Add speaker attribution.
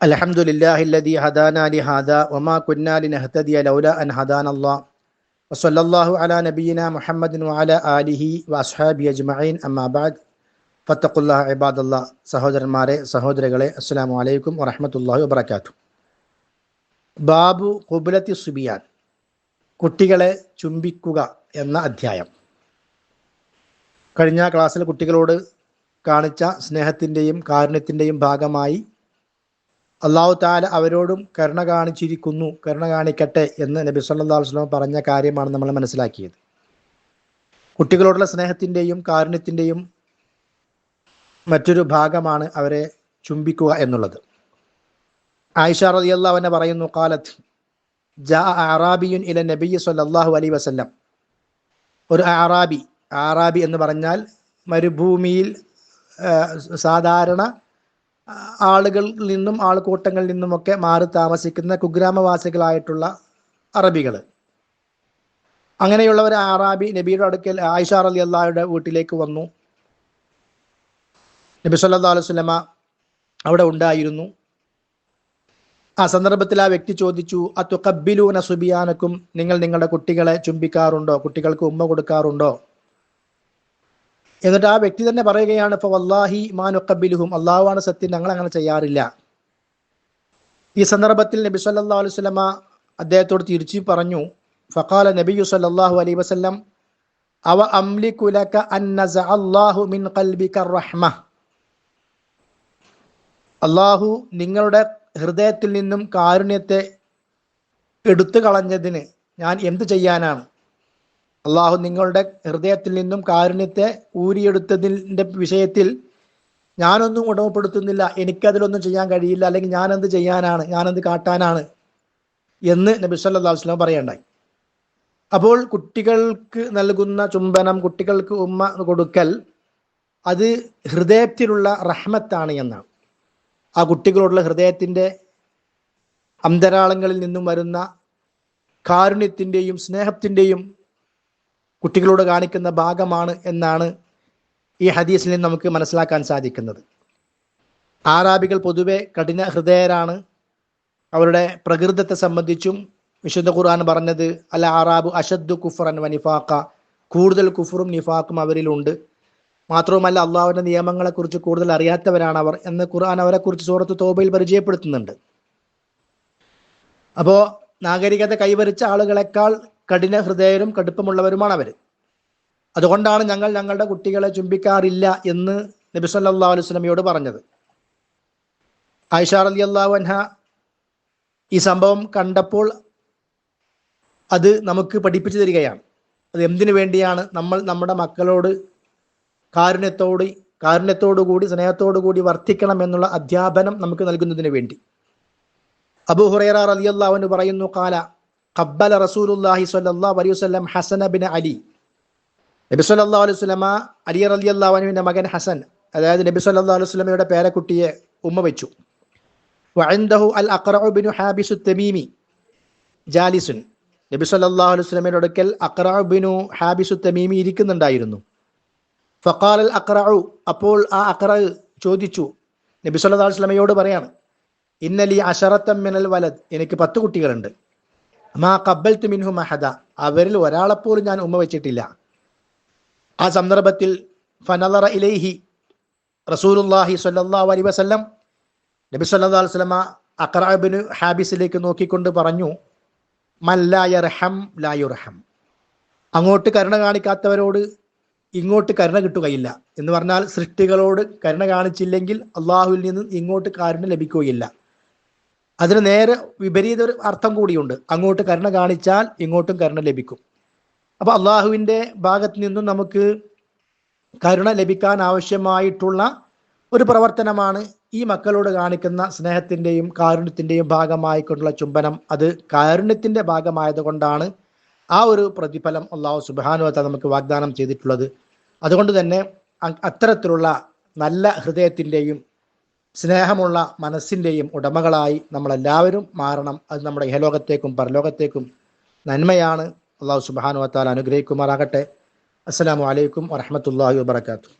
Speaker 1: الحمد لله الذي هدانا لهذا وما كنا لنهتدي لولا أن هدانا الله وصلى الله على نبينا محمد وعلى آله وأصحابه أجمعين أما بعد فاتقوا الله عباد الله سهودر ماري سهودر غلي السلام عليكم ورحمة الله وبركاته باب قبلة الصبيان കുട്ടികളെ ചുംബിക്കുക എന്ന അധ്യായം കഴിഞ്ഞ ക്ലാസ്സിൽ കുട്ടികളോട് കാണിച്ച സ്നേഹത്തിന്റെയും കാരുണ്യത്തിന്റെയും ഭാഗമായി അള്ളാഹു താല അവരോടും കരുണ കാണിച്ചിരിക്കുന്നു കരുണ കാണിക്കട്ടെ എന്ന് നബി സല്ലാ വസ്ലം പറഞ്ഞ കാര്യമാണ് നമ്മൾ മനസ്സിലാക്കിയത്. കുട്ടികളോടുള്ള സ്നേഹത്തിന്റെയും കാരുണ്യത്തിന്റെയും മറ്റൊരു ഭാഗമാണ് അവരെ ചുംബിക്കുക എന്നുള്ളത്. ആയിഷ റളിയല്ലാഹു അൻഹ പറയുന്നു കാലത്ത് ജാ അറാബിയുൻ ഇല നബി സല്ലല്ലാഹു അലൈഹി വസല്ലം. ഒരു അറാബി അറാബി എന്ന് പറഞ്ഞാൽ മരുഭൂമിയിൽ സാധാരണ ആളുകളിൽ നിന്നും ആൾക്കൂട്ടങ്ങളിൽ നിന്നുമൊക്കെ മാറി താമസിക്കുന്ന കുഗ്രാമവാസികളായിട്ടുള്ള അറബികൾ. അങ്ങനെയുള്ളവർ അറാബി നബിയുടെ അടുക്കൽ ആയിഷ അലി അള്ളാഹയുടെ വീട്ടിലേക്ക് വന്നു. നബി സല്ലാ അലൈഹി സ്വലമ അവിടെ ഉണ്ടായിരുന്നു. ആ സന്ദർഭത്തിൽ ആ വ്യക്തി ചോദിച്ചു അത്തുക്കബിലൂന സുബിയാനക്കും നിങ്ങൾ നിങ്ങളുടെ കുട്ടികളെ ചുംബിക്കാറുണ്ടോ? കുട്ടികൾക്ക് ഉമ്മ കൊടുക്കാറുണ്ടോ? എന്നിട്ട് ആ വ്യക്തി തന്നെ പറയുകയാണ് ഇപ്പൊ വല്ലാഹി മാനുക്കബിലുഹും അള്ളാഹുവാണ് സത്യം ഞങ്ങൾ അങ്ങനെ ചെയ്യാറില്ല. ഈ സന്ദർഭത്തിൽ നബി സല്ലാ അലൈഹി വസല്ലമ അദ്ദേഹത്തോട് തിരിച്ചു പറഞ്ഞു ഫഖാല നബിയു സല്ലല്ലാഹു അലൈ വസ്ലം അവ അംലികു ലക അൻ നസഅല്ലാഹു മിൻ ഖൽബിക റഹ്മ. അള്ളാഹു നിങ്ങളുടെ ഹൃദയത്തിൽ നിന്നും കാരുണ്യത്തെ എടുത്തു കളഞ്ഞതിന് ഞാൻ എന്ത് ചെയ്യാനാണ്? അള്ളാഹു നിങ്ങളുടെ ഹൃദയത്തിൽ നിന്നും കാരുണ്യത്തെ ഊരിയെടുത്തതിന്റെ വിഷയത്തിൽ ഞാനൊന്നും ഉടമപ്പെടുത്തുന്നില്ല. എനിക്കതിലൊന്നും ചെയ്യാൻ കഴിയില്ല. അല്ലെങ്കിൽ ഞാൻ എന്ത് ചെയ്യാനാണ്? ഞാൻ എന്ത് കാട്ടാനാണ്? എന്ന് നബി അലൈഹി വസല്ലം പറയണ്ടായി. അപ്പോൾ കുട്ടികൾക്ക് നൽകുന്ന ചുംബനം കുട്ടികൾക്ക് ഉമ്മ കൊടുക്കൽ അത് ഹൃദയത്തിലുള്ള റഹ്മത്താണ് എന്നാണ്. ആ കുട്ടികളോടുള്ള ഹൃദയത്തിന്റെ അന്തരാളങ്ങളിൽ നിന്നും വരുന്ന കാരുണ്യത്തിന്റെയും സ്നേഹത്തിന്റെയും കുട്ടികളോട് കാണിക്കുന്ന ഭാഗമാണ് എന്നാണ് ഈ ഹദീസിൽ നിന്ന് നമുക്ക് മനസ്സിലാക്കാൻ സാധിക്കുന്നത്. ആറാബികൾ പൊതുവെ കഠിന ഹൃദയരാണ്. അവരുടെ പ്രകൃതത്തെ സംബന്ധിച്ചും വിശുദ്ധ ഖുർആൻ പറഞ്ഞത് അല്ല ആറാബു അഷദ്ദു കുഫറൻ വനിഫാക്ക കൂടുതൽ കുഫറും നിഫാക്കും അവരിലുണ്ട്. മാത്രവുമല്ല അള്ളാഹുവിന്റെ നിയമങ്ങളെക്കുറിച്ച് കൂടുതൽ അറിയാത്തവരാണ് അവർ എന്ന് ഖുർആൻ അവരെക്കുറിച്ച് സൂറത്ത് തോബയിൽ പരിചയപ്പെടുത്തുന്നുണ്ട്. അപ്പോൾ നാഗരികത കൈവരിച്ച ആളുകളെക്കാൾ കഠിന ഹൃദയരും കടുപ്പമുള്ളവരുമാണ് അവർ അതുകൊണ്ടാണ് ഞങ്ങൾ ഞങ്ങളുടെ കുട്ടികളെ ചുംബിക്കാറില്ല എന്ന് നബി സല്ലല്ലാഹു അലൈഹി വസല്ലമയോട് പറഞ്ഞത്. ആയിഷ റളിയല്ലാഹു അൻഹ ഈ സംഭവം കണ്ടപ്പോൾ അത് നമുക്ക് പഠിപ്പിച്ചു തരികയാണ്. അത് എന്തിനു വേണ്ടിയാണ് നമ്മൾ നമ്മുടെ മക്കളോട് കാരുണ്യത്തോട് കാരുണ്യത്തോടു കൂടി സ്നേഹത്തോടു കൂടി വർത്തിക്കണം എന്നുള്ള അധ്യാപനം നമുക്ക് നൽകുന്നതിന് വേണ്ടി. അബു ഹുറേറാർ റളിയല്ലാഹു അൻഹു പറയുന്നു കാല ഖബ്ബല റസൂലുള്ളാഹി സ്വല്ലല്ലാഹു അലൈഹി വസല്ലം ഹസന ബിൻ അലി. നബി സല്ലല്ലാഹു അലൈഹി വസല്ലമ അലി റളിയല്ലാഹു അൻഹുവിന്റെ മകൻ ഹസൻ അതായത് നബി സല്ലല്ലാഹു അലൈഹി വസല്ലമയുടെ പേരക്കുട്ടിയെ ഉമ്മ വെച്ചു. വഅൻദഹു അൽ അഖറഉ ബിൻ ഹാബിസ് തമീമി ജാലിസുൻ. നബി സല്ലല്ലാഹു അലൈഹി വസല്ലമയുടെ അടുക്കൽ അഖറഉ ബിൻ ഹാബിസ് തമീമി ഇരിക്കുന്നുണ്ടായിരുന്നു. ഫഖാൽ അൽ അഖറഉ അപ്പോൾ ആ അഖറ ചോദിച്ചു നബി സല്ലല്ലാഹു അലൈഹി വസല്ലമയോട് പറയാണ് ഇന്നലി അഷറത്തം മിനൽ വലദ് എനിക്ക് പത്ത് കുട്ടികളുണ്ട്. മാ കബ്ബൽത്തു മിൻഹു മഹദ അവരിൽ ഒരാളെപ്പോലും ഞാൻ ഉമ്മ വെച്ചിട്ടില്ല. ആ സന്ദർഭത്തിൽ ഫനലറ ഇലൈഹി റസൂലുല്ലാഹി സ്വല്ലല്ലാഹു അലൈഹി വസല്ലം നബി സല്ലല്ലാഹു അലൈഹി വസല്ലമ അഖറബിന് ഹാബിസിലേക്ക് നോക്കിക്കൊണ്ട് പറഞ്ഞു മല്ലായർഹം ലായുർഹം അങ്ങോട്ട് കരുണ കാണിക്കാത്തവരോട് ഇങ്ങോട്ട് കരുണ കിട്ടുകയില്ല. എന്ന് പറഞ്ഞാൽ സൃഷ്ടികളോട് കരുണ കാണിച്ചില്ലെങ്കിൽ അള്ളാഹുവിൽ നിന്ന് ഇങ്ങോട്ട് കാരുണ്യം ലഭിക്കുകയില്ല. അതിന് നേരെ വിപരീത ഒരു അർത്ഥം കൂടിയുണ്ട്. അങ്ങോട്ട് കരുണ കാണിച്ചാൽ ഇങ്ങോട്ടും കരുണ ലഭിക്കും. അപ്പൊ അള്ളാഹുവിന്റെ ഭാഗത്ത് നിന്നും നമുക്ക് കരുണ ലഭിക്കാൻ ആവശ്യമായിട്ടുള്ള ഒരു പ്രവർത്തനമാണ് ഈ മക്കളോട് കാണിക്കുന്ന സ്നേഹത്തിന്റെയും കാരുണ്യത്തിന്റെയും ഭാഗമായിക്കൊണ്ടുള്ള ചുംബനം. അത് കാരുണ്യത്തിന്റെ ഭാഗമായതുകൊണ്ടാണ് ആ ഒരു പ്രതിഫലം അള്ളാഹു സുബാനുവത്ത നമുക്ക് വാഗ്ദാനം ചെയ്തിട്ടുള്ളത്. അതുകൊണ്ട് തന്നെ അത്തരത്തിലുള്ള നല്ല ഹൃദയത്തിന്റെയും സ്നേഹമുള്ള മനസ്സിന്റെയും ഉടമകളായി നമ്മളെല്ലാവരും മാറണം. അത് നമ്മുടെ ഇഹലോകത്തേക്കും പരലോകത്തേക്കും നന്മയാണ്. അള്ളാഹു സുബാനു വത്താൽ അനുഗ്രഹിക്കുമാറാകട്ടെ. അസ്സാം വലൈക്കും വറഹമത്തല്ലാഹി വാബർക്കാത്തു